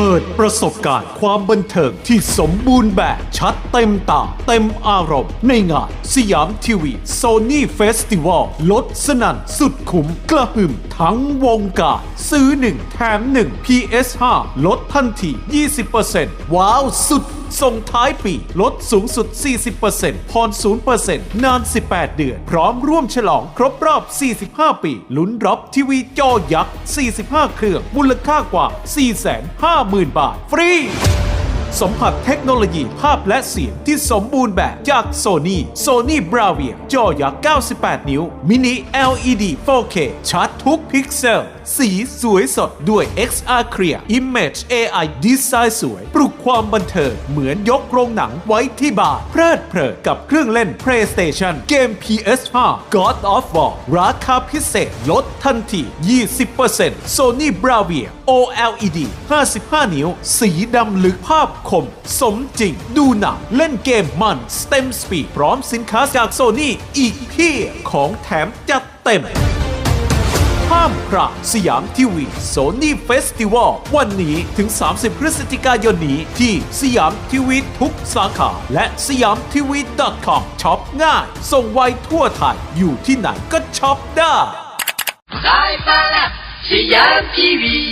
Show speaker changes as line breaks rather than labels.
เปิดประสบการณ์ความบันเทิงที่สมบูรณ์แบบชัดเต็มตา เต็มอารมณ์ในงานสยามทีวีโซนี่เฟสติวัลลดสนั่นสุดขุมกระหึ่มทั้งวงการซื้อ 1 แถม 1 PS5 ลดทันที 20%ว้าวสุด ส่งท้ายปีลดสูงสุด 40%ผ่อน 0%นาน 18 เดือน พร้อมร่วมฉลองครบรอบ 45 ปี ลุ้นรับทีวีจอยักษ์ 45 เครื่อง มูลค่ากว่า 450,000 บาท ฟรีสัมผัสเทคโนโลยีภาพและเสียงที่สมบูรณ์แบบจาก Sony Sony Bravia จอยักษ์ 98 นิ้ว มินิ LED 4K ชัดทุกพิกเซล สีสวยสดด้วย XR Clear Image AI ดีไซน์สวย ปลุกความบันเทิงเหมือนยกโรงหนังไว้ที่บ้านเพลิดเพลินกับเครื่องเล่น PlayStation เกม PS5 God of War ราคาพิเศษลดทันที 20% Sony Bravia OLED 55 นิ้ว สีดำลึกภาพคม สมจริง ดูหนัง เล่นเกมมัน STEM Speed พร้อมสินค้าจาก Sony อีกเพียของแถมจัดเต็ม ห้ามพลาดสยามทีวีโซนี่เฟสติวัลวันนี้ถึง 30 พฤศจิกายนนี้ที่สยามทีวีทุกสาขา และสยามทีวี .com ช็อปง่าย ส่งไวทั่วไทย อยู่ที่ไหนก็ช็อปได้
Sai para ามทีวี